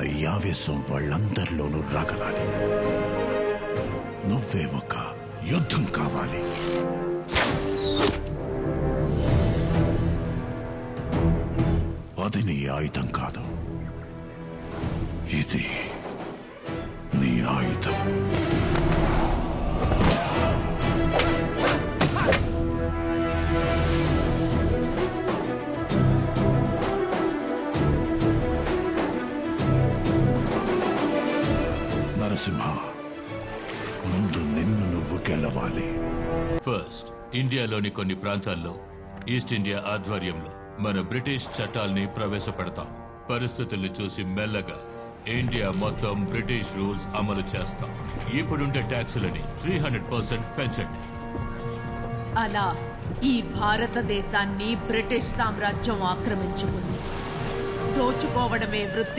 ఉన్న ఈ ఆవేశం వాళ్ళందరిలోనూ రాగలాలి. నువ్వే ఒక యుద్ధం కావాలి. అది నీ ఆయుధం కాదు. ఇది నీ ఆయుధం. నరసింహ ముందు నిన్ను నువ్వు గెలవాలి. ఫస్ట్ ఇండియాలోని కొన్ని ప్రాంతాల్లో ఈస్ట్ ఇండియా ఆధ్వర్యంలో మన బ్రిటిష్ చట్టాల్ని ప్రవేశపెడతాం. పరిస్థితుల్ని చూసి మెల్లగా ఇండియా మొత్తం బ్రిటిష్ రూల్స్ అమలు చేస్తాం. ఇప్పుడుండే ట్యాక్సులని త్రీ హండ్రెడ్ పర్సెంట్ పెంచండి. అలా ఈ భారతదేశాన్ని బ్రిటిష్ సామ్రాజ్యం ఆక్రమించుకుంది. దోచుకోవడమే వృత్తి